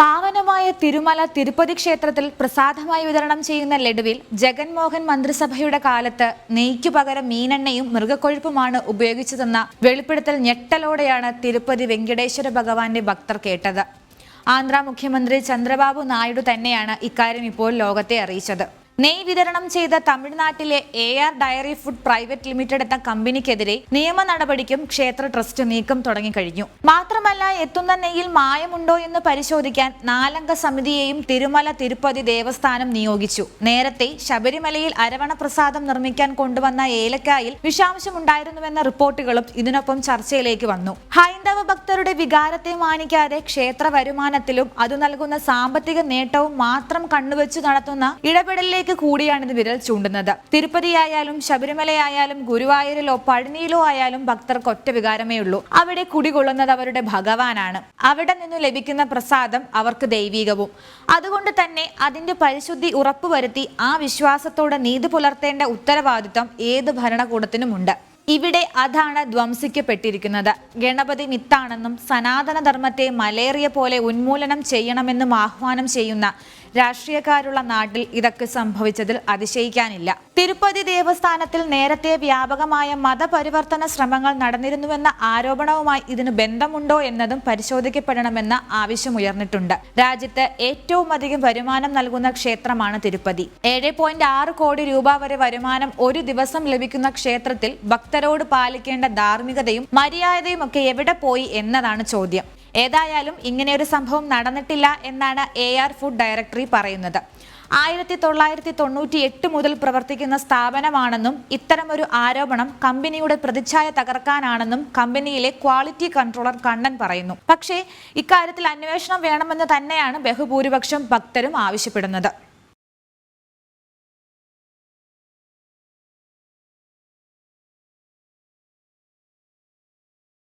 പാവനമായ തിരുമല തിരുപ്പതി ക്ഷേത്രത്തിൽ പ്രസാദമായി വിതരണം ചെയ്യുന്ന ലഡുവിൽ ജഗൻമോഹൻ മന്ത്രിസഭയുടെ കാലത്ത് നെയ്ക്കു പകരം മീനെണ്ണയും മൃഗക്കൊഴുപ്പുമാണ് ഉപയോഗിച്ചതെന്ന വെളിപ്പെടുത്തൽ ഞെട്ടലോടെയാണ് തിരുപ്പതി വെങ്കടേശ്വര ഭഗവാന്റെ ഭക്തർ കേട്ടത്. ആന്ധ്ര മുഖ്യമന്ത്രി ചന്ദ്രബാബു നായിഡു തന്നെയാണ് ഇക്കാര്യം ഇപ്പോൾ ലോകത്തെ അറിയിച്ചത്. നെയ് വിതരണം ചെയ്ത തമിഴ്നാട്ടിലെ A R dairy food private limited എന്ന കമ്പനിക്കെതിരെ നിയമ നടപടിക്കും ക്ഷേത്ര ട്രസ്റ്റ് നീക്കം തുടങ്ങിക്കഴിഞ്ഞു. മാത്രമല്ല എത്തുന്ന നെയ്യിൽ മായമുണ്ടോ എന്ന് പരിശോധിക്കാൻ നാലംഗ സമിതിയെയും തിരുമല തിരുപ്പതി ദേവസ്ഥാനം നിയോഗിച്ചു. നേരത്തെ ശബരിമലയിൽ അരവണ പ്രസാദം നിർമ്മിക്കാൻ കൊണ്ടുവന്ന ഏലക്കായിൽ വിഷാംശമുണ്ടായിരുന്നുവെന്ന റിപ്പോർട്ടുകളും ഇതിനൊപ്പം ചർച്ചയിലേക്ക് വന്നു. ഹൈന്ദവ ഭക്തരുടെ വികാരത്തെ മാനിക്കാതെ ക്ഷേത്ര വരുമാനത്തിലും അത് നൽകുന്ന സാമ്പത്തിക നേട്ടവും മാത്രം കണ്ണുവെച്ചു നടത്തുന്ന ഇടപെടലിലേക്ക് കൂടിയാണ് ഇത് വിരൽ ചൂണ്ടുന്നത്. തിരുപ്പതിയായാലും ശബരിമലയായാലും ഗുരുവായൂരിലോ പഴനിയിലോ ആയാലും ഭക്തർക്ക് ഒറ്റ വികാരമേ ഉള്ളൂ. അവിടെ കുടികൊള്ളുന്നത് അവരുടെ ഭഗവാനാണ്. അവിടെ നിന്നു ലഭിക്കുന്ന പ്രസാദം അവർക്ക് ദൈവീകവും. അതുകൊണ്ട് തന്നെ അതിന്റെ പരിശുദ്ധി ഉറപ്പുവരുത്തി ആ വിശ്വാസത്തോടെ നീതി പുലർത്തേണ്ട ഉത്തരവാദിത്വം ഏത് ഭരണകൂടത്തിനുമുണ്ട്. ഇവിടെ അതാണ് ധ്വംസിക്കപ്പെട്ടിരിക്കുന്നത്. ഗണപതി മിത്താണെന്നും സനാതനധർമ്മത്തെ മലേറിയ പോലെ ഉന്മൂലനം ചെയ്യണമെന്നും ആഹ്വാനം ചെയ്യുന്ന രാഷ്ട്രീയക്കാരുള്ള നാട്ടിൽ ഇതൊക്കെ സംഭവിച്ചതിൽ അതിശയിക്കാനില്ല. തിരുപ്പതി ദേവസ്ഥാനത്തിൽ നേരത്തെ വ്യാപകമായ മതപരിവർത്തന ശ്രമങ്ങൾ നടന്നിരുന്നുവെന്ന ആരോപണവുമായി ഇതിന് ബന്ധമുണ്ടോ എന്നതും പരിശോധിക്കപ്പെടണമെന്ന ആവശ്യമുയർന്നിട്ടുണ്ട് രാജ്യത്ത് ഏറ്റവും അധികം വരുമാനം നൽകുന്ന ക്ഷേത്രമാണ് തിരുപ്പതി. ഏഴ് പോയിന്റ് ആറ് കോടി രൂപ വരെ വരുമാനം ഒരു ദിവസം ലഭിക്കുന്ന ക്ഷേത്രത്തിൽ ഭക്തരോട് പാലിക്കേണ്ട ധാർമ്മികതയും മര്യാദയും ഒക്കെ എവിടെ പോയി എന്നതാണ് ചോദ്യം. ഏതായാലും ഇങ്ങനെയൊരു സംഭവം നടന്നിട്ടില്ല എന്നാണ് എ ആർ ഫുഡ് ഡയറക്ടറി പറയുന്നത്. ആയിരത്തി തൊള്ളായിരത്തി തൊണ്ണൂറ്റി എട്ട് മുതൽ പ്രവർത്തിക്കുന്ന സ്ഥാപനമാണെന്നും ഇത്തരമൊരു ആരോപണം കമ്പനിയുടെ പ്രതിച്ഛായ തകർക്കാനാണെന്നും കമ്പനിയിലെ ക്വാളിറ്റി കൺട്രോളർ കണ്ണൻ പറയുന്നു. പക്ഷേ ഇക്കാര്യത്തിൽ അന്വേഷണം വേണമെന്ന് തന്നെയാണ് ബഹുഭൂരിപക്ഷം ഭക്തരും ആവശ്യപ്പെടുന്നത്.